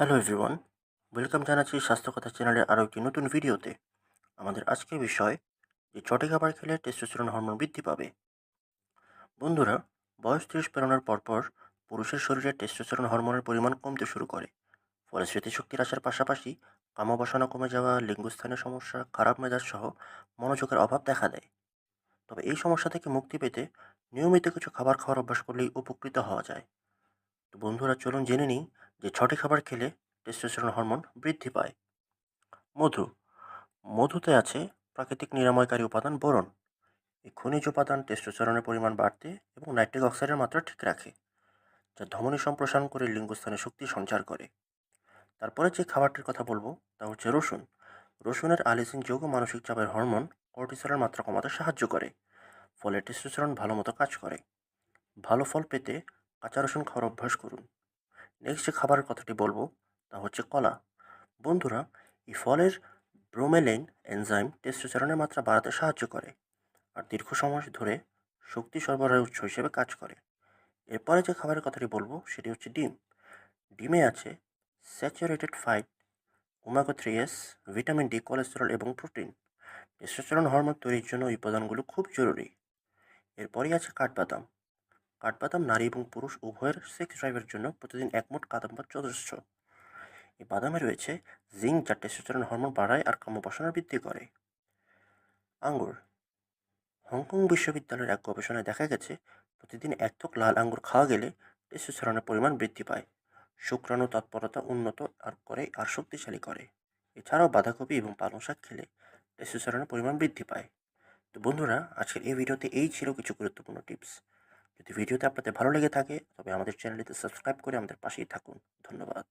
Hello everyone welcome জানাচ্ছি স্বাস্থ্যকথা চ্যানেলের আরও একটি নতুন ভিডিওতে আমাদের আজকের বিষয়, যে চটে খাবার খেলে টেস্টোস্টেরন হরমোন বৃদ্ধি পাবে। বন্ধুরা, বয়স তিরিশ পেরোনোর পরপর পুরুষের শরীরে টেস্টোস্টেরন হরমোনের পরিমাণ কমতে শুরু করে। ফলে স্মৃতিশক্তির আসার পাশাপাশি কামবাসনা কমে যাওয়া লিঙ্গস্থানের সমস্যা, খারাপ মেজাজ সহ মনোযোগের অভাব দেখা দেয়। তবে এই সমস্যা থেকে মুক্তি পেতে নিয়মিত কিছু খাবার খাওয়ার অভ্যাস করলেই উপকৃত হওয়া যায়। তো বন্ধুরা, চলুন জেনে নিই যে ছটি খাবার খেলে টেস্টোস্টেরন হরমোন বৃদ্ধি পায়। মধু। মধুতে আছে প্রাকৃতিক নিরাময়কারী উপাদান বোরন। এই খনিজ উপাদান টেস্টোস্টেরনের পরিমাণ বাড়তে এবং নাইট্রিক অক্সাইডের মাত্রা ঠিক রাখে, যা ধমনী সম্প্রসারণ করে লিঙ্গস্থানে শক্তি সঞ্চার করে। তারপরে যে খাবারটির কথা বলব, তা হচ্ছে রসুন। রসুনের আলিসিন যোগ মানসিক চাপের হরমোন কর্টিসলের মাত্রা কমাতে সাহায্য করে, ফলে টেস্টোস্টেরন ভালো মতো কাজ করে। ভালো ফল পেতে কাঁচা রসুন খাওয়ার অভ্যাস করুন। নেক্সট যে খাবারের কথাটি বলব, তা হচ্ছে কলা। বন্ধুরা, এই ফলের ব্রোমেলেন এনজাইম টেস্টোস্টেরনের মাত্রা বাড়াতে সাহায্য করে আর দীর্ঘ সময় ধরে শক্তি সরবরাহের উৎস হিসেবে কাজ করে। এরপরে যে খাবারের কথাটি বলব, সেটি হচ্ছে ডিম। ডিমে আছে স্যাচুরেটেড ফাইট, ওমাগো থ্রি এস, ভিটামিন ডি, কোলেস্টেরল এবং প্রোটিন। টেস্টোস্টেরন হরমোন তৈরির জন্য এই উপাদানগুলো খুব জরুরি। এরপরই আছে কাঠবাদাম। কাঠবাদাম, নারী এবং পুরুষ উভয়ের সেক্স ড্রাইভের জন্য প্রতিদিন এক মুঠ কাদাম যথেষ্ট। এই বাদামে রয়েছে জিঙ্ক, যা টেস্টোস্টেরন হরমোন বাড়ায় আর কামবাসনা বৃদ্ধি করে। আঙ্গুর। হংকং বিশ্ববিদ্যালয়ের এক গবেষণায় দেখা গেছে, প্রতিদিন এক থোক লাল আঙ্গুর খাওয়া গেলে টেস্টোস্টেরনের পরিমাণ বৃদ্ধি পায়। শুক্রাণু তৎপরতা উন্নত আর করে আর শক্তিশালী করে। এছাড়াও বাঁধাকপি এবং পালং শাক খেলে টেস্টোস্টেরনের পরিমাণ বৃদ্ধি পায়। তো বন্ধুরা, আজকের এই ভিডিওতে এই ছিল কিছু গুরুত্বপূর্ণ টিপস যদি ভিডিওতে আপনাদের ভালো লেগে থাকে, তবে আমাদের চ্যানেলটিতে সাবস্ক্রাইব করে আমাদের পাশেই থাকুন। ধন্যবাদ।